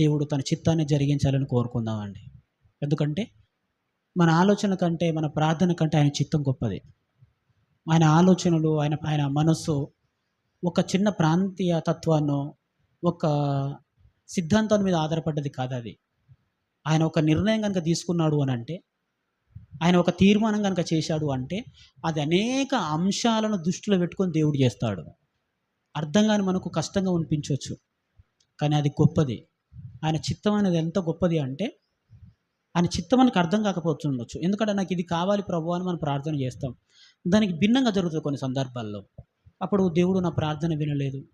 దేవుడు తన చిత్తాన్ని జరిగించాలని కోరుకుందామండి. ఎందుకంటే మన ఆలోచన కంటే మన ప్రార్థన కంటే ఆయన చిత్తం గొప్పది. ఆయన ఆలోచనలు ఆయన ఆయన మనస్సు ఒక చిన్న ప్రాంతీయ తత్వాన్నో ఒక సిద్ధాంతం మీద ఆధారపడ్డది కాదు అది ఆయన ఒక నిర్ణయం కనుక తీసుకున్నాడు అని అంటే ఆయన ఒక తీర్మానం కనుక చేశాడు అంటే అది అనేక అంశాలను దృష్టిలో పెట్టుకొని దేవుడు చేస్తాడు. అర్థం కాని మనకు కష్టంగా అనిపించవచ్చు కానీ అది గొప్పది. ఆయన చిత్తం అనేది ఎంత గొప్పది అంటే ఆయన చిత్తం మనకు అర్థం కాకపోవచ్చు ఉండొచ్చు. ఎందుకంటే నాకు ఇది కావాలి ప్రభు అని మనం ప్రార్థన చేస్తాం. దానికి భిన్నంగా జరుగుతుంది కొన్ని సందర్భాల్లో. అప్పుడు దేవుడు నా ప్రార్థన వినలేదు.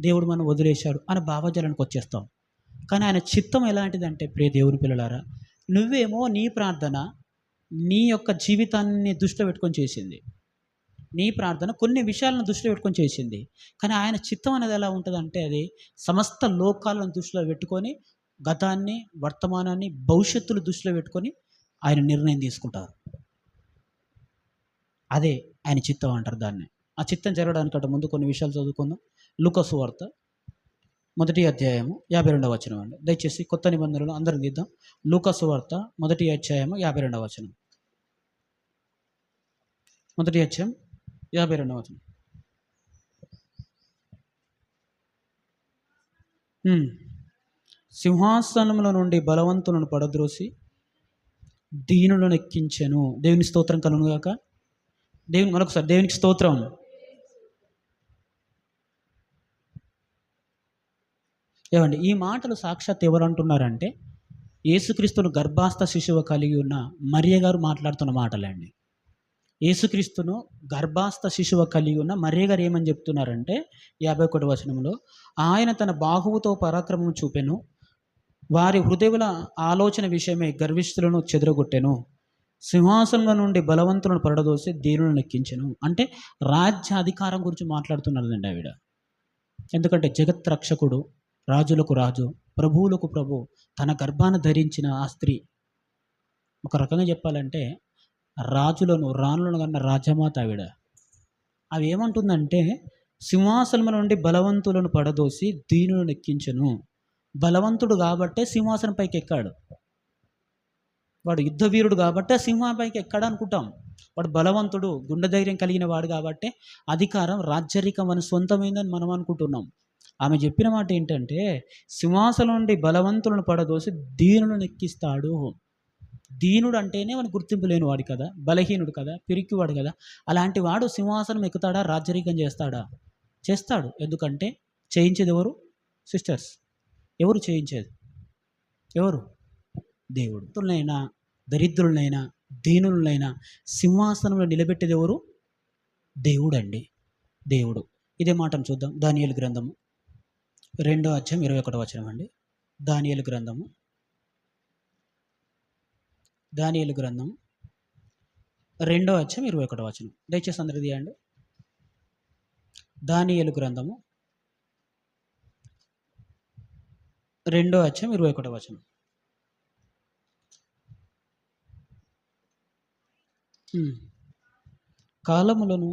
దేవుడు మనం వదిలేశాడు అనే భావజాలానికి వచ్చేస్తాం. కానీ ఆయన చిత్తం ఎలాంటిదంటే ప్రియ దేవుని పిల్లలారా నువ్వేమో నీ ప్రార్థన నీ యొక్క జీవితాన్ని దృష్టిలో పెట్టుకొని చేసింది. నీ ప్రార్థన కొన్ని విషయాలను దృష్టిలో పెట్టుకొని చేసింది. కానీ ఆయన చిత్తం అనేది ఎలా ఉంటుందంటే అది సమస్త లోకాలను దృష్టిలో పెట్టుకొని గతాన్ని వర్తమానాన్ని భవిష్యత్తులు దృష్టిలో పెట్టుకొని ఆయన నిర్ణయం తీసుకుంటారు. అదే ఆయన చిత్తం అంటారు దాన్ని. ఆ చిత్తం జరగడానికంటే ముందు కొన్ని విషయాలు చదువుకుందాం. లుకసు వార్త మొదటి అధ్యాయము యాభై రెండవ వచనం అండి. దయచేసి కొత్త నిబంధనలు అందరం తీద్దాం. లూకసు వార్త మొదటి అధ్యాయము యాభై రెండవ వచనం. మొదటి అధ్యాయం యాభై రెండవ వచనం సింహాసనముల నుండి బలవంతులను పడద్రోసి దీనులను ఎక్కించెను. దేవుని స్తోత్రం కలుగుగాక దేవుని మరొకసారి దేవునికి స్తోత్రం. ఏమండి ఈ మాటలు సాక్షాత్ ఎవరు అంటున్నారంటే యేసుక్రీస్తును గర్భాస్థ శిశువు కలిగి ఉన్న మరియ గారు మాట్లాడుతున్న మాటలండి. యేసుక్రీస్తును గర్భాస్థ శిశువు కలిగి ఉన్న మరే గారు ఏమని చెప్తున్నారంటే యాభై ఒకటి వచనంలో ఆయన తన బాహువుతో పరాక్రమం చూపెను వారి హృదయుల ఆలోచన విషయమై గర్విష్ఠులను చెదరగొట్టెను సింహాసనంలో నుండి బలవంతులను పరడదోసి దీనులను ఎక్కించెను అంటే రాజ్య అధికారం గురించి మాట్లాడుతున్నారండి ఆవిడ. ఎందుకంటే జగత్ రక్షకుడు రాజులకు రాజు ప్రభువులకు ప్రభు తన గర్భాన్ని ధరించిన ఆ స్త్రీ. ఒక రకంగా చెప్పాలంటే రాజులను రాణులను కన్న రాజమాత ఆవిడ. అవి ఏమంటుందంటే సింహాసనము నుండి బలవంతులను పడదోసి దీనులను ఎక్కించను. బలవంతుడు కాబట్టే సింహాసనం పైకి ఎక్కాడు వాడు యుద్ధ వీరుడు కాబట్టే సింహం పైకి ఎక్కాడు అనుకుంటాం. వాడు బలవంతుడు గుండె ధైర్యం కలిగిన వాడు కాబట్టే అధికారం రాజ్యరికం అని సొంతమైందని మనం అనుకుంటున్నాం. ఆమె చెప్పిన మాట ఏంటంటే సింహాసనం నుండి బలవంతులను పడదోసి దీనులను ఎక్కిస్తాడు. దీనుడు అంటేనే మన గుర్తింపు లేని వాడు కదా బలహీనుడు కదా పిరికివాడు కదా. అలాంటి వాడు సింహాసనం ఎక్కుతాడా రాజ్యరీకం చేస్తాడా? చేస్తాడు. ఎందుకంటే చేయించేది ఎవరు? సిస్టర్స్. ఎవరు చేయించేది? ఎవరు? దేవుడు. దరిద్రులనైనా దీనులనైనా సింహాసనంలో నిలబెట్టేది ఎవరు? దేవుడు అండి దేవుడు. ఇదే మాటను చూద్దాం. దానియలు గ్రంథము. రెండో అధ్యాయం ఇరవై ఒకటో వచనం అండి దానియలు గ్రంథము. దానియలు గ్రంథం రెండో అధ్యాయం ఇరవై ఒకటో వచనం. దయచేసి అందరి తీయండి దానియలు గ్రంథము రెండో అధ్యాయం ఇరవై ఒకటో వచనం. కాలములను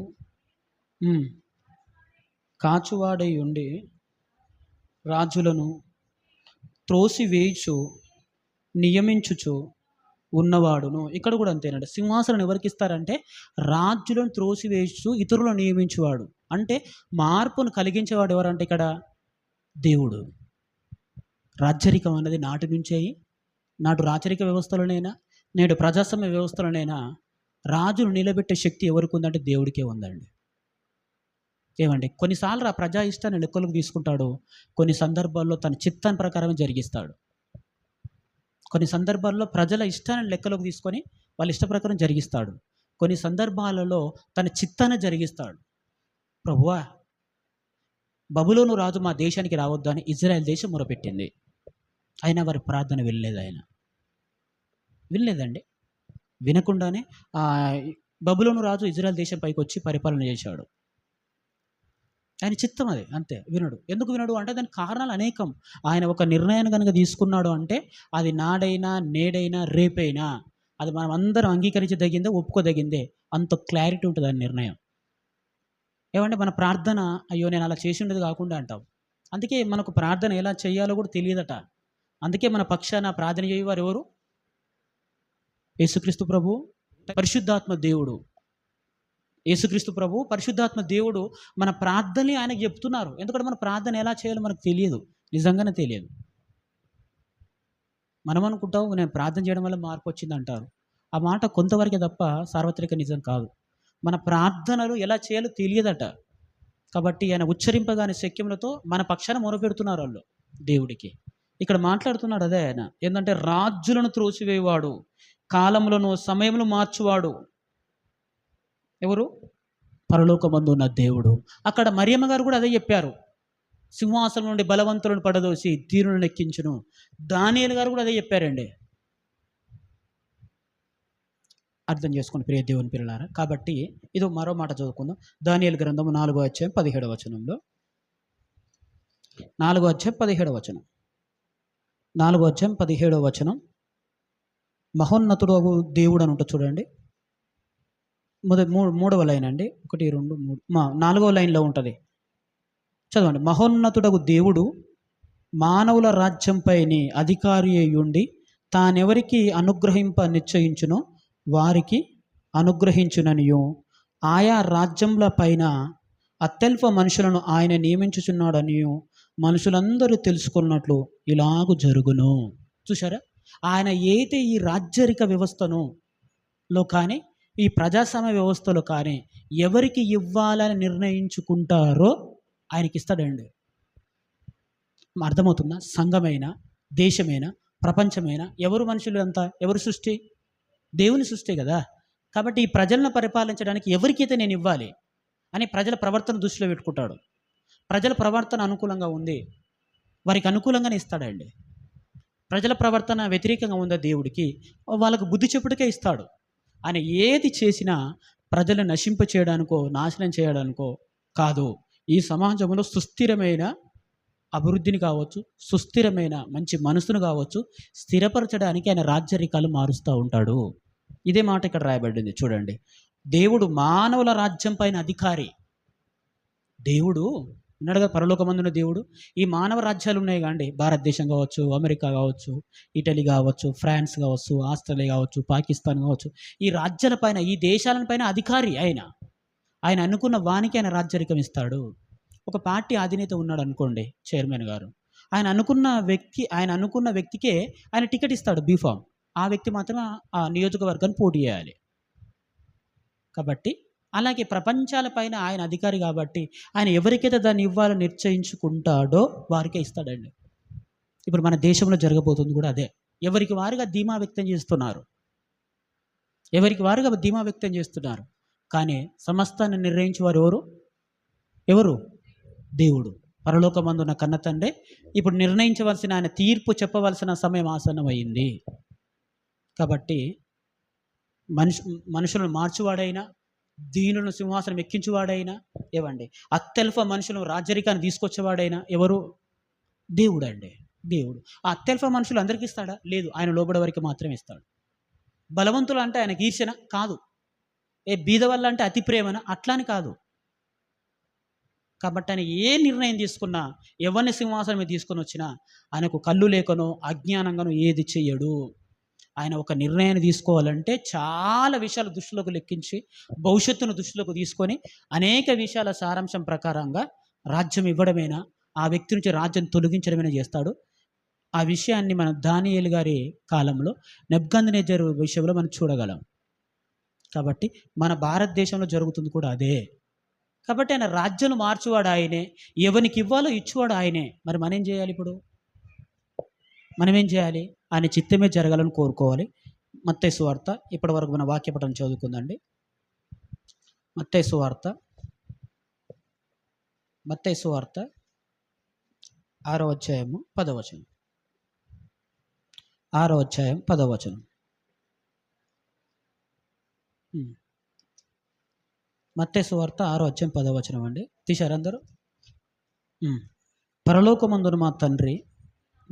కాచువాడై ఉండి రాజులను త్రోసివేయచు నియమించుచు ఉన్నవాడును. ఇక్కడ కూడా అంతేనండి. సింహాసనం ఎవరికి ఇస్తారంటే రాజులను త్రోసివేస్తూ ఇతరులను నియమించేవాడు. అంటే మార్పును కలిగించేవాడు ఎవరంటే ఇక్కడ? దేవుడు. రాజ్యరికం అన్నది నాటి నుంచే నాటు రాచరిక వ్యవస్థలోనైనా నేడు ప్రజాస్వామ్య వ్యవస్థలోనైనా రాజును నిలబెట్టే శక్తి ఎవరికి ఉందంటే దేవుడికే ఉందండి. ఏమండి? కొన్నిసార్లు ఆ ప్రజా ఇష్టాన్ని లెక్కలకు తీసుకుంటాడు. కొన్ని సందర్భాల్లో తన చిత్తాన్ని ప్రకారమే జరిగిస్తాడు. కొన్ని సందర్భాల్లో ప్రజల ఇష్టాన్ని లెక్కలోకి తీసుకొని వాళ్ళ ఇష్ట ప్రకారం జరిగిస్తాడు. కొన్ని సందర్భాలలో తన చిత్తాన్ని జరిగిస్తాడు. ప్రభువా బబులోను రాజు మా దేశానికి రావద్దు అని ఇజ్రాయెల్ దేశం మొరపెట్టింది. అయినా వారి ప్రార్థన వినలేదు ఆయన. వినలేదండి. వినకుండానే బబులోను రాజు ఇజ్రాయెల్ దేశం పైకి వచ్చి పరిపాలన చేశాడు. ఆయన చిత్తం అది అంతే. వినడు. ఎందుకు వినడు అంటే దానికి కారణాలు అనేకం. ఆయన ఒక నిర్ణయాన్ని కనుక తీసుకున్నాడు అంటే అది నాడైనా నేడైనా రేపైనా అది మనం అందరం అంగీకరించదగిందే ఒప్పుకోదగిందే. అంత క్లారిటీ ఉంటుంది ఆ నిర్ణయం. ఏమంటే మన ప్రార్థన అయ్యో నేను అలా చేసి ఉండేది కాకుండా అంటాం. అందుకే మనకు ప్రార్థన ఎలా చేయాలో కూడా తెలియదట. అందుకే మన పక్షాన ప్రార్థన చేయవారు ఎవరు? యేసుక్రీస్తు ప్రభు పరిశుద్ధాత్మ దేవుడు. యేసుక్రీస్తు ప్రభు పరిశుద్ధాత్మ దేవుడు మన ప్రార్థనని ఆయనకు చెప్తున్నారు. ఎందుకంటే మన ప్రార్థన ఎలా చేయాలో మనకు తెలియదు. నిజంగానే తెలియదు. మనం అనుకుంటాం నేను ప్రార్థన చేయడం వల్ల మార్పు వచ్చింది అంటారు. ఆ మాట కొంతవరకే తప్ప సార్వత్రిక నిజం కాదు. మన ప్రార్థనలు ఎలా చేయాలో తెలియదట. కాబట్టి ఆయన ఉచ్చరింపగానే శక్యములతో మన పక్షాన మొరపెడుతున్నారు వాళ్ళు దేవుడికి. ఇక్కడ మాట్లాడుతున్నాడు అదే ఆయన. ఏంటంటే రాజులను త్రోసివేవాడు కాలములను సమయములు మార్చువాడు ఎవరు? పరలోకమందున్న దేవుడు. అక్కడ మరియమ్మ గారు కూడా అదే చెప్పారు. సింహాసనం నుండి బలవంతులను పడదోసి తీరును ఎక్కించును దానియలు గారు కూడా అదే చెప్పారండి. అర్థం చేసుకుని ప్రియ దేవుని పిల్లలారా కాబట్టి ఇది మరో మాట చదువుకుందాం. దానియలు గ్రంథము నాలుగో అధ్యాయం పదిహేడవ వచనంలో. నాలుగో అధ్యాయం పదిహేడవ వచనం. నాలుగో అధ్యాయం పదిహేడవ వచనం. మహోన్నతుడు దేవుడు అని ఉంటుంది చూడండి. మొదటి మూడు మూడవ లైన్ అండి. ఒకటి రెండు మూడు మా నాలుగవ లైన్లో ఉంటుంది. చదవండి. మహోన్నతుడకు దేవుడు మానవుల రాజ్యంపైని అధికారి అయ్యుండి ఉండి తానెవరికి అనుగ్రహింప నిశ్చయించునో వారికి అనుగ్రహించుననియు. ఆయా రాజ్యముల పైన అత్యల్ప మనుషులను ఆయన నియమించుచున్నాడనియు మనుషులందరూ తెలుసుకున్నట్లు ఇలాగు జరుగును. చూసారా ఆయన ఏదైతే ఈ రాజ్యరిక వ్యవస్థను లో కానీ ఈ ప్రజాస్వామ్య వ్యవస్థలో కానీ ఎవరికి ఇవ్వాలని నిర్ణయించుకుంటారో ఆయనకి ఇస్తాడండి. అర్థమవుతుందా? సంఘమైన దేశమైన ప్రపంచమైన ఎవరు మనుషులు అంతా ఎవరు సృష్టి? దేవుని సృష్టి కదా. కాబట్టి ఈ ప్రజలను పరిపాలించడానికి ఎవరికైతే నేను ఇవ్వాలి అని ప్రజల ప్రవర్తన దృష్టిలో పెట్టుకుంటాడు. ప్రజల ప్రవర్తన అనుకూలంగా ఉంది. వారికి అనుకూలంగానే ఇస్తాడండి. ప్రజల ప్రవర్తన వ్యతిరేకంగా ఉందా దేవుడికి? వాళ్ళకు బుద్ధి చెప్పుడికే ఇస్తాడు. ఆయన ఏది చేసినా ప్రజలను నశింప చేయడానికో నాశనం చేయడానికో కాదు. ఈ సమాజంలో సుస్థిరమైన అభివృద్ధిని కావచ్చు సుస్థిరమైన మంచి మనసును కావచ్చు స్థిరపరచడానికి ఆయన రాజ్యరికాలు మారుస్తూ ఉంటాడు. ఇదే మాట ఇక్కడ రాయబడింది. చూడండి. దేవుడు మానవుల రాజ్యం పైన అధికారి. దేవుడు ఉన్నాడుగా పరలోకమందున దేవుడు. ఈ మానవ రాజ్యాలు ఉన్నాయి కాండి భారతదేశం కావచ్చు అమెరికా కావచ్చు ఇటలీ కావచ్చు ఫ్రాన్స్ కావచ్చు ఆస్ట్రేలియా కావచ్చు పాకిస్తాన్ కావచ్చు. ఈ రాజ్యాల పైన ఈ దేశాల పైన అధికారి ఆయన. ఆయన అనుకున్న వానికి ఆయన రాజ్యరికం ఇస్తాడు. ఒక పార్టీ అధినేత ఉన్నాడు అనుకోండి చైర్మన్ గారు. ఆయన అనుకున్న వ్యక్తి ఆయన అనుకున్న వ్యక్తికే ఆయన టికెట్ ఇస్తాడు బీఫామ్ ఆ వ్యక్తి మాత్రం ఆ నియోజకవర్గాన్ని పోటీ చేయాలి. కాబట్టి అలాగే ప్రపంచాలపైన ఆయన అధికారి కాబట్టి ఆయన ఎవరికైతే దాన్ని ఇవ్వాలో నిశ్చయించుకుంటాడో వారికే ఇస్తాడండి. ఇప్పుడు మన దేశంలో జరగబోతుంది కూడా అదే. ఎవరికి వారుగా ధీమా వ్యక్తం చేస్తున్నారు? ఎవరికి వారుగా ధీమా వ్యక్తం చేస్తున్నారు? కానీ సమస్తాన్ని నిర్ణయించేవారు ఎవరు? ఎవరు? దేవుడు. పరలోకమందున్న కన్న తండ్రి. ఇప్పుడు నిర్ణయించవలసిన ఆయన తీర్పు చెప్పవలసిన సమయం ఆసన్నమైంది. కాబట్టి మనుషు మనుషులను మార్చువాడైనా దీనులను సింహాసనం ఎక్కించువాడైనా ఏవండి? అత్యల్ప మనుషులను రాజరికాన్ని తీసుకొచ్చేవాడైనా ఎవరు? దేవుడు అండి దేవుడు. ఆ అత్యల్ప మనుషులు అందరికీ ఇస్తాడా? లేదు. ఆయన లోబడే వరకు మాత్రమే ఇస్తాడు. బలవంతులు అంటే ఆయన ఈర్షణ కాదు. ఏ బీద వల్ల అంటే అతి ప్రేమన? అట్లాని కాదు. కాబట్టి ఆయన ఏ నిర్ణయం తీసుకున్నా ఎవరిని సింహాసనం మీద తీసుకొని వచ్చినా ఆయనకు కళ్ళు లేకనో అజ్ఞానంగానో ఏది చెయ్యడు. ఆయన ఒక నిర్ణయాన్ని తీసుకోవాలంటే చాలా విషయాలు దృష్టిలోకి లెక్కించి భవిష్యత్తును దృష్టిలోకి తీసుకొని అనేక విషయాల సారాంశం ప్రకారంగా రాజ్యం ఇవ్వడమైనా ఆ వ్యక్తి నుంచి రాజ్యం తొలగించడమైనా చేస్తాడు. ఆ విషయాన్ని మన దానియేలు గారి కాలంలో నెబ్గందనేజర్ విషయంలో మనం చూడగలం. కాబట్టి మన భారతదేశంలో జరుగుతుంది కూడా అదే. కాబట్టి ఆయన రాజ్యాలు మార్చువాడు ఆయనే ఎవరికి ఇవ్వాలో ఇచ్చువాడు ఆయనే. మరి మనం ఏం చేయాలి ఇప్పుడు? మనం ఏం చేయాలి? ఆయన చిత్తమే జరగాలని కోరుకోవాలి. మత్తయి సువార్త ఇప్పటి వరకు మన వాక్యపటం చదువుకుందండి. మత్తయి సువార్త మత్తయి సువార్త ఆరో అధ్యాయము పదవచనం ఆరో అధ్యాయం పదవచనం మత్తయి సువార్త ఆరో అధ్యాయం పదవచనం అండి. తీశారు అందరూ? పరలోకమందున మా తండ్రి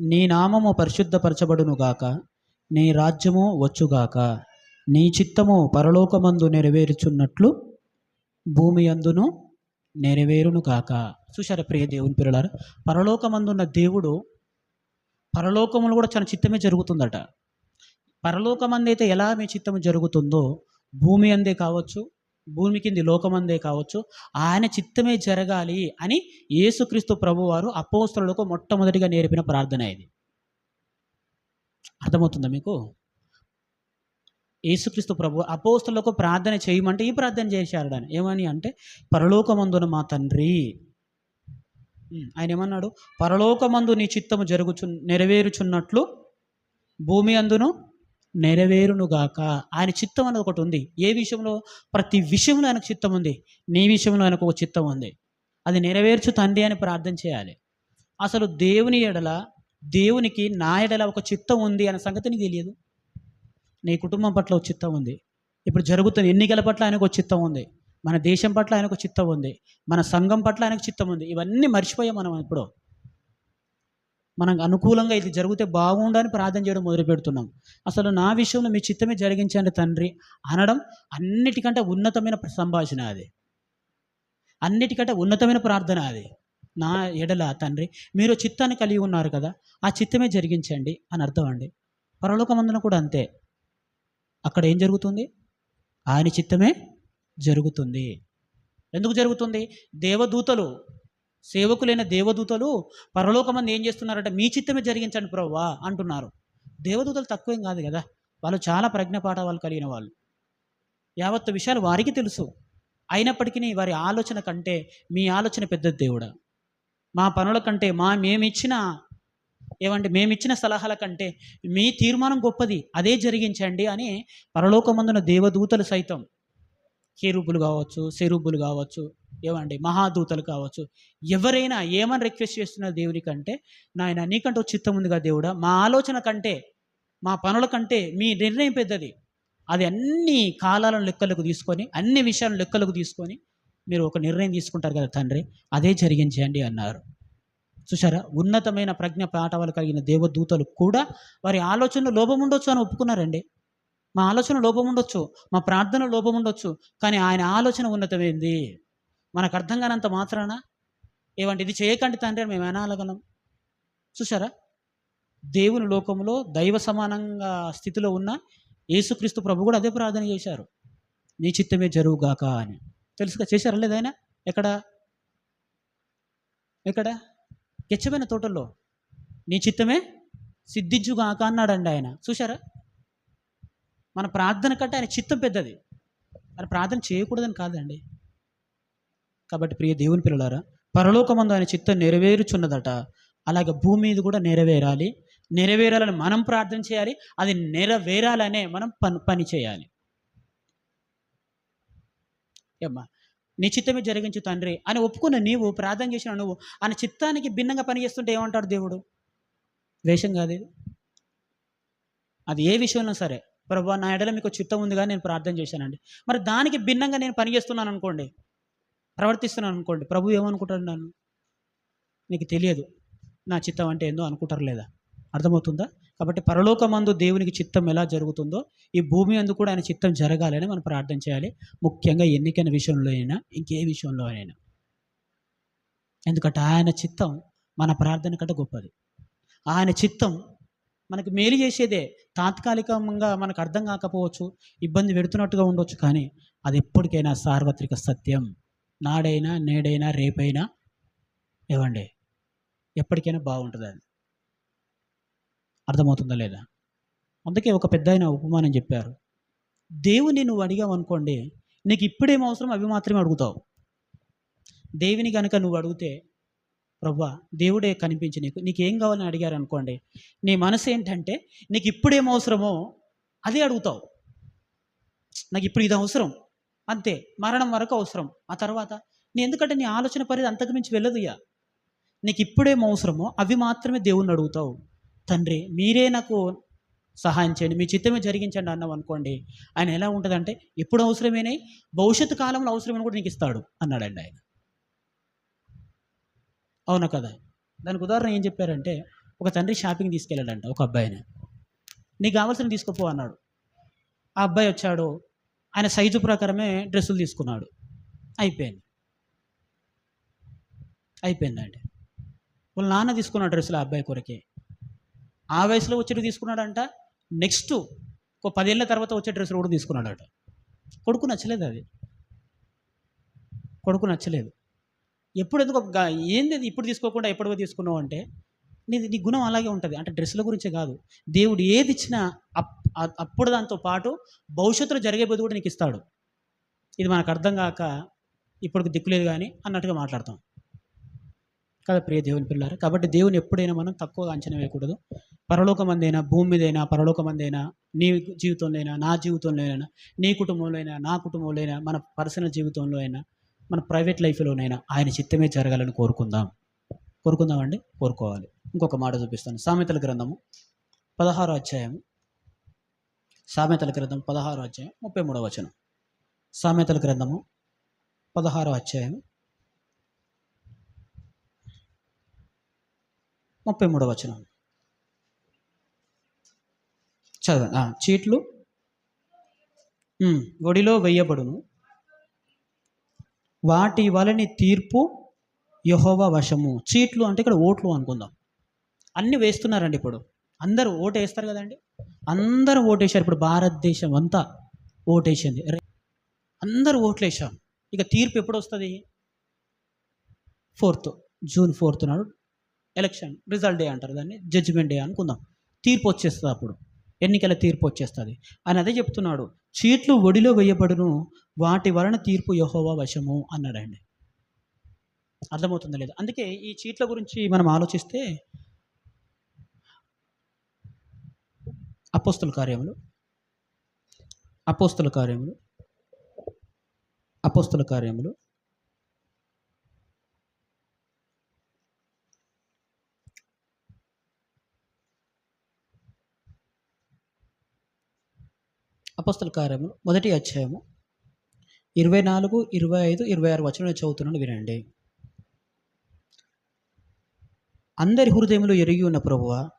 నీ నామము పరిశుద్ధపరచబడును గాక. నీ రాజ్యము వచ్చుగాక నీ చిత్తము పరలోకమందు నెరవేరుచున్నట్లు భూమి అందును నెరవేరును కాక చూశారా ప్రియ దేవుని పిల్లలారు? పరలోకమందున్న దేవుడు పరలోకములు కూడా తన చిత్తమే జరుగుతుందట. పరలోకమందైతే ఎలా మీ చిత్తము జరుగుతుందో భూమి అందే కావచ్చు భూమి కింది లోకమందే కావచ్చు ఆయన చిత్తమే జరగాలి అని యేసుక్రీస్తు ప్రభువారు అపోస్తలులకు మొట్టమొదటిగా నేర్పిన ప్రార్థన ఇది. అర్థమవుతుందా మీకు? యేసుక్రీస్తు ప్రభు అపోస్తలకు ప్రార్థన చేయమంటే ఈ ప్రార్థన చేశారు ఆయన? ఏమని అంటే పరలోకమందున మా తండ్రి. ఆయన ఏమన్నాడు? పరలోకమందు నీ చిత్తము జరుగుచు నెరవేరుచున్నట్లు భూమి అందును నెరవేరునుగాక. ఆయన చిత్తం అనేది ఒకటి ఉంది. ఏ విషయంలో? ప్రతి విషయంలో ఆయనకు చిత్తం ఉంది. నీ విషయంలో ఆయనకు ఒక చిత్తం ఉంది. అది నెరవేర్చు తండ్రి అని ప్రార్థన చేయాలి. అసలు దేవుని ఎడల దేవునికి నా ఎడల ఒక చిత్తం ఉంది అనే సంగతి నీకు తెలియదు? నీ కుటుంబం పట్ల ఒక చిత్తం ఉంది. ఇప్పుడు జరుగుతున్న ఎన్నికల పట్ల ఆయనకు ఒక చిత్తం ఉంది. మన దేశం పట్ల ఆయనకు ఒక చిత్తం ఉంది. మన సంఘం పట్ల ఆయనకు చిత్తం ఉంది. ఇవన్నీ మర్చిపోయాం మనం ఇప్పుడు. మనకు అనుకూలంగా ఇది జరిగితే బాగుండని ప్రార్థన చేయడం మొదలు పెడుతున్నాం అసలు నా విషయంలో మీ చిత్తమే జరిగించండి తండ్రి అనడం అన్నిటికంటే ఉన్నతమైన సంభాషణ అది. అన్నిటికంటే ఉన్నతమైన ప్రార్థన అది. నా ఎడల తండ్రి మీరు చిత్తాన్ని కలిగి ఉన్నారు కదా ఆ చిత్తమే జరిగించండి అని అర్థం అండి. పరలోకమందున కూడా అంతే. అక్కడ ఏం జరుగుతుంది? ఆయన చిత్తమే జరుగుతుంది. ఎందుకు జరుగుతుంది? దేవదూతలు సేవకులైన దేవదూతలు పరలోకమంది ఏం చేస్తున్నారంటే మీ చిత్తమే జరిగించండి ప్రవ్వా అంటున్నారు. దేవదూతలు తక్కువేం కాదు కదా? వాళ్ళు చాలా ప్రజ్ఞపాఠ వాళ్ళు కలిగిన వాళ్ళు. యావత్తు విషయాలు వారికి తెలుసు. అయినప్పటికీ వారి ఆలోచన కంటే మీ ఆలోచన పెద్ద దేవుడా. మా పనుల కంటే మా మేమిచ్చిన ఏమంటే మేమిచ్చిన సలహాల కంటే మీ తీర్మానం గొప్పది. అదే జరిగించండి అని పరలోకమందున దేవదూతలు సైతం. కేరూపులు కావచ్చు సెరూపులు కావచ్చు ఏమండి? మహాదూతలు కావచ్చు. ఎవరైనా ఏమని రిక్వెస్ట్ చేస్తున్నారు దేవుని కంటే నాయన నీకంటే ఒక చిత్తం ఉందిగా దేవుడా మా ఆలోచన కంటే మా పనుల కంటే మీ నిర్ణయం పెద్దది. అది అన్ని కాలాలను లెక్కలకు తీసుకొని అన్ని విషయాలను లెక్కలకు తీసుకొని మీరు ఒక నిర్ణయం తీసుకుంటారు కదా తండ్రి. అదే జరిగించేయండి అన్నారు. చూసారా ఉన్నతమైన ప్రజ్ఞ పాఠవాలు కలిగిన దేవదూతలు కూడా వారి ఆలోచనలో లోపం ఉండొచ్చు అని ఒప్పుకున్నారండి. మా ఆలోచన లోపం ఉండొచ్చు మా ప్రార్థన లోపం ఉండొచ్చు కానీ ఆయన ఆలోచన ఉన్నతమైంది. మనకు అర్థం కానంత మాత్రాన ఏమంటే ఇది చేయకండి తండ్రి అని మేము అనాలగలం చూసారా దేవుని లోకంలో దైవ సమానంగా స్థితిలో ఉన్న యేసుక్రీస్తు ప్రభు కూడా అదే ప్రార్థన చేశారు. నీ చిత్తమే జరుగుగాక అని. తెలుసుగా చేశారా లేదైనా ఎక్కడ? ఎక్కడ? గెచ్చమైన తోటల్లో నీ చిత్తమే సిద్ధించుగాక అన్నాడండి ఆయన. చూశారా? మన ప్రార్థన కంటే ఆయన చిత్తం పెద్దది. ఆయన ప్రార్థన చేయకూడదని కాదండి. కాబట్టి ప్రియ దేవుని పిల్లలారా పరలోకమందు ఆయన చిత్తం నెరవేరుచున్నదట. అలాగే భూమి మీద కూడా నెరవేరాలి. నెరవేరాలని మనం ప్రార్థన చేయాలి. అది నెరవేరాలనే మనం పని పని చేయాలి. ఏమ్మా నీ చిత్తమే జరిగించు తండ్రి అని ఒప్పుకున్న నీవు ప్రార్థన చేసిన నువ్వు ఆయన చిత్తానికి భిన్నంగా పని చేస్తుంటే ఏమంటాడు దేవుడు? ద్వేషం కాదు అది ఏ విషయంలో సరే. ప్రభు నా ఎడల మీకు చిత్తం ఉంది కానీ నేను ప్రార్థన చేశానండి. మరి దానికి భిన్నంగా నేను పనిచేస్తున్నాను అనుకోండి ప్రవర్తిస్తున్నాను అనుకోండి. ప్రభు ఏమనుకుంటాడు నన్ను? నీకు తెలియదు. నా చిత్తం అంటే ఏందో అనుకుంటారు లేదా? అర్థమవుతుందా? కాబట్టి పరలోకమందు దేవునికి చిత్తం ఎలా జరుగుతుందో ఈ భూమి అందు కూడా ఆయన చిత్తం జరగాలని మనం ప్రార్థన చేయాలి. ముఖ్యంగా ఎన్నికైన విషయంలో అయినా ఇంకే విషయంలో అయినా. ఎందుకంటే ఆయన చిత్తం మన ప్రార్థన కంటే గొప్పది. ఆయన చిత్తం మనకు మేలు చేసేదే. తాత్కాలికంగా మనకు అర్థం కాకపోవచ్చు ఇబ్బంది పెడుతున్నట్టుగా ఉండొచ్చు కానీ అది ఎప్పటికైనా సార్వత్రిక సత్యం. నాడైనా నేడైనా రేపైనా ఇవ్వండి. ఎప్పటికైనా బాగుంటుంది అది. అర్థమవుతుందా లేదా? అందుకే ఒక పెద్ద ఆయన ఉపమానం చెప్పారు. దేవుని నువ్వు అడిగావు అనుకోండి నీకు ఇప్పుడేం అవసరం అవి మాత్రమే అడుగుతావు. దేవుని కనుక నువ్వు అడిగితే ప్రవ్వా దేవుడే కనిపించి నీకు. నీకేం కావాలని అడిగారు అనుకోండి నీ మనసు ఏంటంటే నీకు ఇప్పుడేం అవసరమో అదే అడుగుతావు. నాకు ఇప్పుడు ఇది అవసరం. అంతే మరణం వరకు అవసరం. ఆ తర్వాత నీ ఎందుకంటే నీ ఆలోచన పరిధి అంతకు మించి వెళ్ళదు ఇక నీకు ఇప్పుడేం అవసరమో అవి మాత్రమే దేవుణ్ణి అడుగుతావు. తండ్రి మీరే నాకు సహాయం చేయండి మీ చిత్తమే జరిగించండి అన్నావు అనుకోండి. ఆయన ఎలా ఉంటుందంటే ఎప్పుడు అవసరమేనాయి భవిష్యత్తు కాలంలో అవసరమైన కూడా నీకు ఇస్తాడు అన్నాడండి ఆయన. అవునా కదా? దానికి ఉదాహరణ ఏం చెప్పారంటే ఒక తండ్రి షాపింగ్ తీసుకెళ్ళాడంట ఒక అబ్బాయిని. నీకు కావాల్సిన తీసుకుపో అన్నాడు. ఆ అబ్బాయి వచ్చాడు ఆయన సైజు ప్రకారమే డ్రెస్సులు తీసుకున్నాడు. అయిపోయింది. అయిపోయిందండి. వాళ్ళ నాన్న తీసుకున్నాడు డ్రెస్సులు ఆ అబ్బాయి కొరకే. ఆ వయసులో వచ్చేటి తీసుకున్నాడంట. నెక్స్ట్ ఒక పదేళ్ళ తర్వాత వచ్చే డ్రెస్సులు కూడా తీసుకున్నాడట. కొడుకు నచ్చలేదు అది. కొడుకు నచ్చలేదు. ఎప్పుడు ఎందుకు ఏంది ఇప్పుడు తీసుకోకుండా ఎప్పుడో తీసుకున్నావు అంటే నీది నీ గుణం అలాగే ఉంటుంది. అంటే డ్రెస్సుల గురించే కాదు. దేవుడు ఏది ఇచ్చినా అప్ అప్పుడు దాంతో పాటు భవిష్యత్తులో జరిగేపోతే కూడా నీకు ఇస్తాడు ఇది మనకు అర్థం కాక ఇప్పుడు దిక్కులేదు కానీ అన్నట్టుగా మాట్లాడతాం. కదా ప్రియ దేవుని పిల్లారు కాబట్టి దేవుని ఎప్పుడైనా మనం తక్కువగా అంచనా వేయకూడదు. పరలోకమందైనా భూమి మీదైనా పరలోకమందైనా నీ జీవితంలో అయినా నా జీవితంలో అయినా నీ కుటుంబంలో అయినా నా కుటుంబంలో అయినా మన పర్సనల్ జీవితంలో అయినా మన ప్రైవేట్ లైఫ్లోనైనా ఆయన చిత్తమే జరగాలని కోరుకుందాం. కోరుకుందామండి? కోరుకోవాలి. ఇంకొక మాట చూపిస్తాను. సామెతల గ్రంథము పదహారో అధ్యాయము. సామెతల గ్రంథం పదహారో అధ్యాయం ముప్పై మూడవ వచనం. సామెతల గ్రంథము పదహారో అధ్యాయం ముప్పై మూడవ వచనం. చదవ చీట్లు ఒడిలో వెయ్యబడును వాటి వలని తీర్పు యహోవా వశము. చీట్లు అంటే ఇక్కడ ఓట్లు అనుకుందాం. అన్ని వేస్తున్నారండి ఇప్పుడు. అందరూ ఓటు వేస్తారు కదండి? అందరూ ఓటేశారు. ఇప్పుడు భారతదేశం అంతా ఓటేసింది. అందరూ ఓట్లు వేసాం ఇక తీర్పు ఎప్పుడు వస్తుంది? ఫోర్త్ జూన్ ఫోర్త్ నాడు ఎలక్షన్ రిజల్ట్ డే అంటారు దాన్ని జడ్జిమెంట్ డే అనుకుందాం. తీర్పు వచ్చేస్తుంది అప్పుడు. ఎన్నికల తీర్పు వచ్చేస్తుంది. అని అదే చెప్తున్నాడు. చీట్లు ఒడిలో వేయబడును. వాటి వలన తీర్పు యహోవా వశము అన్నాడండి. అర్థమవుతుందా లేదు? అందుకే ఈ చీట్ల గురించి మనం ఆలోచిస్తే అపోస్తుల కార్యములు అపోస్తుల కార్యములు అపోస్తుల కార్యములు అపోస్తుల కార్యములు మొదటి అధ్యాయము ఇరవై నాలుగు ఇరవై ఐదు ఇరవై ఆరు వచనం చదువుతున్నాను వినండి. అందరి హృదయములు ఎరిగి ఉన్న ప్రభువ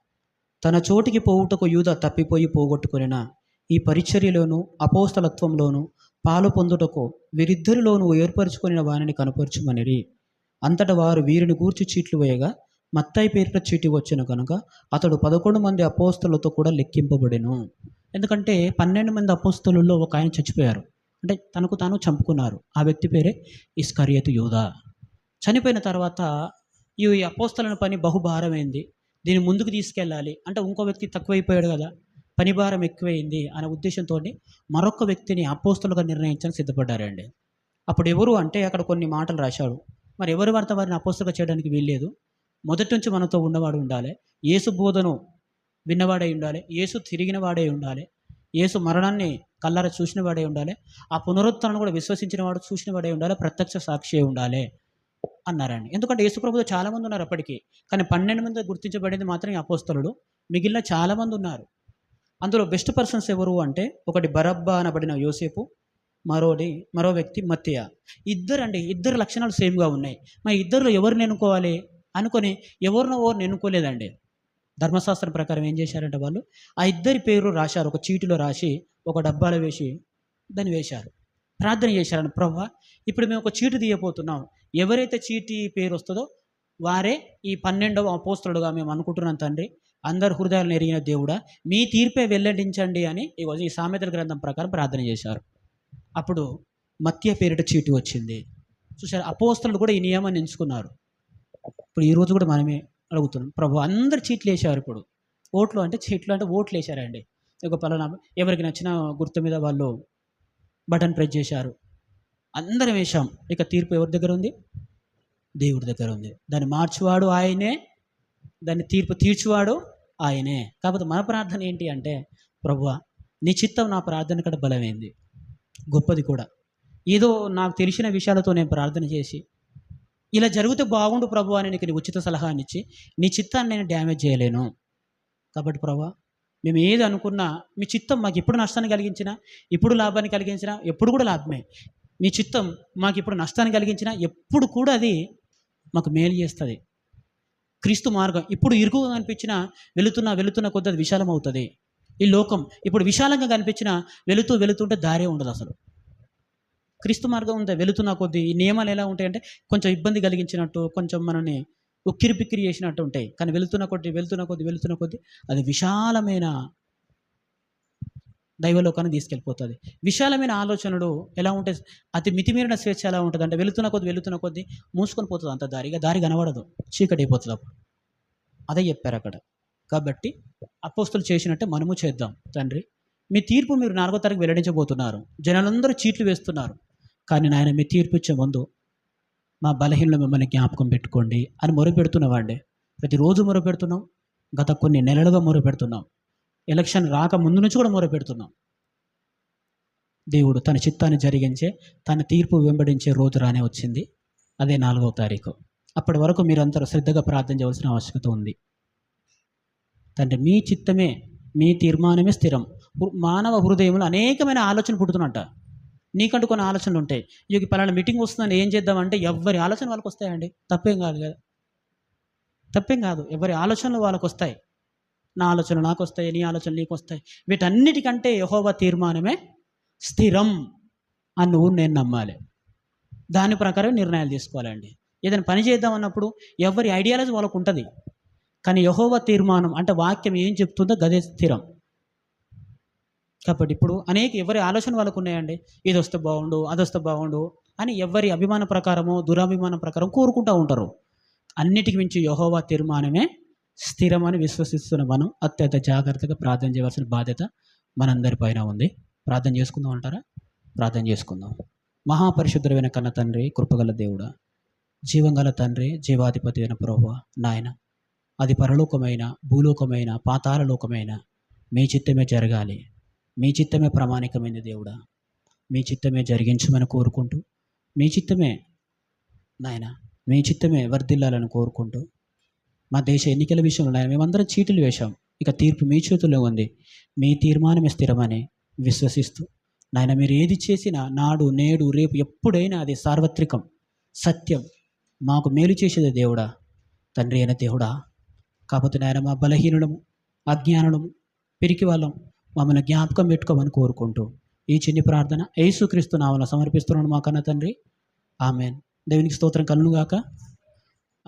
తన చోటికి పోవుటకు యూద తప్పిపోయి పోగొట్టుకొనిన ఈ పరిచర్యలోను అపోస్తలత్వంలోను పాలు పొందుటకు వీరిద్దరిలోనూ ఏర్పరచుకుని వారిని కనపరచుమనిరి. అంతట వారు వీరిని గూర్చి చీట్లు వేయగా మత్తాయి పేరిట చీటి వచ్చిన కనుక అతడు పదకొండు మంది అపోస్తలతో కూడా లెక్కింపబడెను. ఎందుకంటే పన్నెండు మంది అపోస్తలుల్లో ఒక ఆయన చచ్చిపోయారు. అంటే తనకు తాను చంపుకున్నారు. ఆ వ్యక్తి పేరే ఇస్కరియతు యూదా. చనిపోయిన తర్వాత ఈ అపోస్తలను పని బహుభారమైంది. దీన్ని ముందుకు తీసుకెళ్ళాలి. అంటే ఇంకో వ్యక్తి తక్కువైపోయాడు కదా పని భారం ఎక్కువైంది అనే ఉద్దేశంతో మరొక వ్యక్తిని అపోస్తులుగా నిర్ణయించడానికి సిద్ధపడ్డారండి. అప్పుడు ఎవరు అంటే అక్కడ కొన్ని మాటలు రాశాడు మరి ఎవరి వార్త వారిని అపోస్తులుగా చేయడానికి వీల్లేదు. మొదటి నుంచి మనతో ఉన్నవాడు ఉండాలి. యేసు బోధను విన్నవాడై ఉండాలి. యేసు తిరిగిన వాడే ఉండాలి. యేసు మరణాన్ని కల్లార చూసిన వాడే ఉండాలి. ఆ పునరుద్ధరణను కూడా విశ్వసించిన వాడు చూసిన వాడే ఉండాలి. ప్రత్యక్ష సాక్షి అయి ఉండాలి. అన్నారండి. ఎందుకంటే యేసుప్రభుతో చాలామంది చాలా మంది ఉన్నారు అప్పటికి. కానీ పన్నెండు మంది గుర్తించబడింది మాత్రం అపోస్తలుడు. మిగిలిన చాలా మంది ఉన్నారు. అందులో బెస్ట్ పర్సన్స్ ఎవరు అంటే ఒకటి బరబ్బా అనబడిన యోసేపు మరోటి మరో వ్యక్తి మత్తియ. ఇద్దరండి ఇద్దరు లక్షణాలు సేమ్గా ఉన్నాయి. మరి ఇద్దరు ఎవరిని ఎన్నుకోవాలి? అనుకొని ఎవరినో ఎవరిని ఎన్నుకోలేదండి. ధర్మశాస్త్రం ప్రకారం ఏం చేశారంటే వాళ్ళు ఆ ఇద్దరి పేరు రాశారు. ఒక చీటిలో రాసి ఒక డబ్బాలో వేసి దాన్ని వేశారు. ప్రార్థన చేశారని ప్రభా ఇప్పుడు మేము ఒక చీటు తీయబోతున్నాం. ఎవరైతే చీటి పేరు వస్తుందో వారే ఈ పన్నెండవ అపోస్తులుగా మేము అనుకుంటున్నాం తండ్రి. అందరు హృదయాలను ఎరిగిన దేవుడా మీ తీర్పే వెల్లడించండి అని ఈరోజు ఈ సామెతల గ్రంథం ప్రకారం ప్రార్థన చేశారు. అప్పుడు మత్య పేరిట చీటి వచ్చింది. చూసారు అపోస్తలు కూడా ఈ నియమాన్ని ఎంచుకున్నారు. ఇప్పుడు ఈరోజు కూడా మనమే అడుగుతున్నాం ప్రభు అందరు చీట్లు వేశారు ఇప్పుడు. ఓట్లు అంటే చీట్లు అంటే ఓట్లు వేశారండి. ఒక పలానా ఎవరికి నచ్చిన గుర్తు మీద వాళ్ళు బటన్ ప్రెస్ చేశారు. అందరం వేశాం ఇక తీర్పు ఎవరి దగ్గర ఉంది? దేవుడి దగ్గర ఉంది. దాన్ని మార్చువాడు ఆయనే దాన్ని తీర్పు తీర్చువాడు ఆయనే. కాకపోతే మన ప్రార్థన ఏంటి అంటే ప్రభువ నీ చిత్తం నా ప్రార్థన కంటే బలమైంది. గొప్పది కూడా. ఏదో నాకు తెలిసిన విషయాలతో నేను ప్రార్థన చేసి ఇలా జరిగితే బాగుండు ప్రభు అని నీకు ఉచిత సలహాని ఇచ్చి నీ చిత్తాన్ని నేను డ్యామేజ్ చేయలేను. కాబట్టి ప్రభా మేము ఏది అనుకున్నా మీ చిత్తం మాకు ఎప్పుడు నష్టాన్ని కలిగించినా ఇప్పుడు లాభాన్ని కలిగించినా ఎప్పుడు కూడా లాభమే. మీ చిత్తం మాకు ఇప్పుడు నష్టాన్ని కలిగించినా ఎప్పుడు కూడా అది మాకు మేలు చేస్తుంది. క్రీస్తు మార్గం. ఇప్పుడు ఇరుకుగా కనిపించినా వెళుతున్న వెళుతున్న కొద్ది అది విశాలం అవుతుంది ఈ లోకం ఇప్పుడు విశాలంగా కనిపించినా వెళుతూ వెళుతుంటే దారే ఉండదు అసలు. క్రీస్తు మార్గం ఉంటే వెళుతున్న కొద్దీ ఈ నియమాలు ఎలా ఉంటాయంటే కొంచెం ఇబ్బంది కలిగించినట్టు కొంచెం మనని ఉక్కిరి పిక్కిరి చేసినట్టు ఉంటాయి. కానీ వెళుతున్న కొద్ది వెళుతున్న కొద్ది వెళుతున్న కొద్ది అది విశాలమైన దైవలోకాన్ని తీసుకెళ్ళిపోతుంది. విశాలమైన ఆలోచనలు ఎలా ఉంటే అతి మితిమీరిన స్వేచ్ఛ ఎలా ఉంటుంది అంటే వెళుతున్న కొద్ది వెళుతున్న కొద్ది మూసుకొని పోతుంది అంత దారిగా దారి కనబడదు. చీకటి అయిపోతుంది అప్పుడు. అదే చెప్పారు అక్కడ. కాబట్టి అపోస్తులు చేసినట్టే మనము చేద్దాం. తండ్రి మీ తీర్పు మీరు నాలుగో తారీఖు వెల్లడించబోతున్నారు. జనాలందరూ చీట్లు వేస్తున్నారు. కానీ నాయన మీ తీర్పు ఇచ్చే ముందు మా బలహీనలు మిమ్మల్ని జ్ఞాపకం పెట్టుకోండి అని మొరపెడుతున్నామండి ప్రతిరోజు మొరపెడుతున్నాం. గత కొన్ని నెలలుగా మొరపెడుతున్నాం. ఎలక్షన్ రాక ముందు నుంచి కూడా మొరపెడుతున్నాం. దేవుడు తన చిత్తాన్ని జరిగించే తన తీర్పు వెంబడించే రోజు రానే వచ్చింది. అదే నాలుగవ తారీఖు. అప్పటి వరకు మీరందరూ శ్రద్ధగా ప్రార్థన చేయవలసిన ఆవశ్యకత ఉంది. తండ్రి మీ చిత్తమే మీ తీర్మానమే స్థిరం. మానవ హృదయంలో అనేకమైన ఆలోచన పుడుతున్నట్ట నీకంటూ కొన్ని ఆలోచనలు ఉంటాయి. ఇక పలానా మీటింగ్ వస్తుందని ఏం చేద్దామంటే ఎవరి ఆలోచన వాళ్ళకి వస్తాయండి తప్పేం కాదు కదా. తప్పేం కాదు. ఎవరి ఆలోచనలు వాళ్ళకు వస్తాయి నా ఆలోచన నాకు వస్తాయి నీ ఆలోచన నీకు వస్తాయి వీటన్నిటికంటే యహోవ తీర్మానమే స్థిరం అని నువ్వు నేను నమ్మాలి. దాని ప్రకారం నిర్ణయాలు తీసుకోవాలండి. ఏదైనా పని చేద్దాం అన్నప్పుడు ఎవరి ఐడియాలజీ వాళ్ళకు ఉంటుంది కానీ యహోవ తీర్మానం అంటే వాక్యం ఏం చెప్తుందో గదే స్థిరం. కాబట్టి ఇప్పుడు అనేక ఎవరి ఆలోచన వాళ్ళకు ఉన్నాయండి ఇది వస్తే బాగుండు అది వస్తే బాగుండు అని ఎవరి అభిమాన ప్రకారమో దురాభిమానం ప్రకారం కోరుకుంటూ ఉంటారు. అన్నిటికి మించి యహోవా తీర్మానమే స్థిరమని విశ్వసిస్తున్న మనం అత్యంత జాగ్రత్తగా ప్రార్థన చేయవలసిన బాధ్యత మనందరి పైన ఉంది. ప్రార్థన చేసుకుందాం అంటారా? ప్రార్థన చేసుకుందాం. మహాపరిశుద్ధమైన కన్న తండ్రి కృపగల దేవుడా జీవంగల తండ్రి జీవాధిపతి అయిన ప్రభు నాయన అది పరలోకమైన భూలోకమైన పాతాళలోకమైన మీ చిత్తమే జరగాలి. మీ చిత్తమే ప్రామాణికమైన దేవుడా. మీ చిత్తమే జరిగించమని కోరుకుంటూ మీ చిత్తమే నాయన మీ చిత్తమే వర్ధిల్లాలని కోరుకుంటూ మా దేశ ఎన్నికల విషయంలో నాయన మేమందరం చీటీలు వేశాం. ఇక తీర్పు మీ చేతుల్లో ఉంది. మీ తీర్మానమే స్థిరమని విశ్వసిస్తూ నాయన మీరు ఏది చేసినా నాడు నేడు రేపు ఎప్పుడైనా అది సార్వత్రికం. సత్యం. మాకు మేలు చేసేది దేవుడా. తండ్రి అయిన దేవుడా. కాకపోతే నాయన మా బలహీనులము అజ్ఞానులము పిరికి వాళ్ళం మమ్మల్ని జ్ఞాపకం పెట్టుకోమని కోరుకుంటూ ఈ చిన్ని ప్రార్థన యేసుక్రీస్తు నావన సమర్పిస్తున్నాను మా కన్న తండ్రి. ఆమెన్. దేవునికి స్తోత్రం కలునుగాక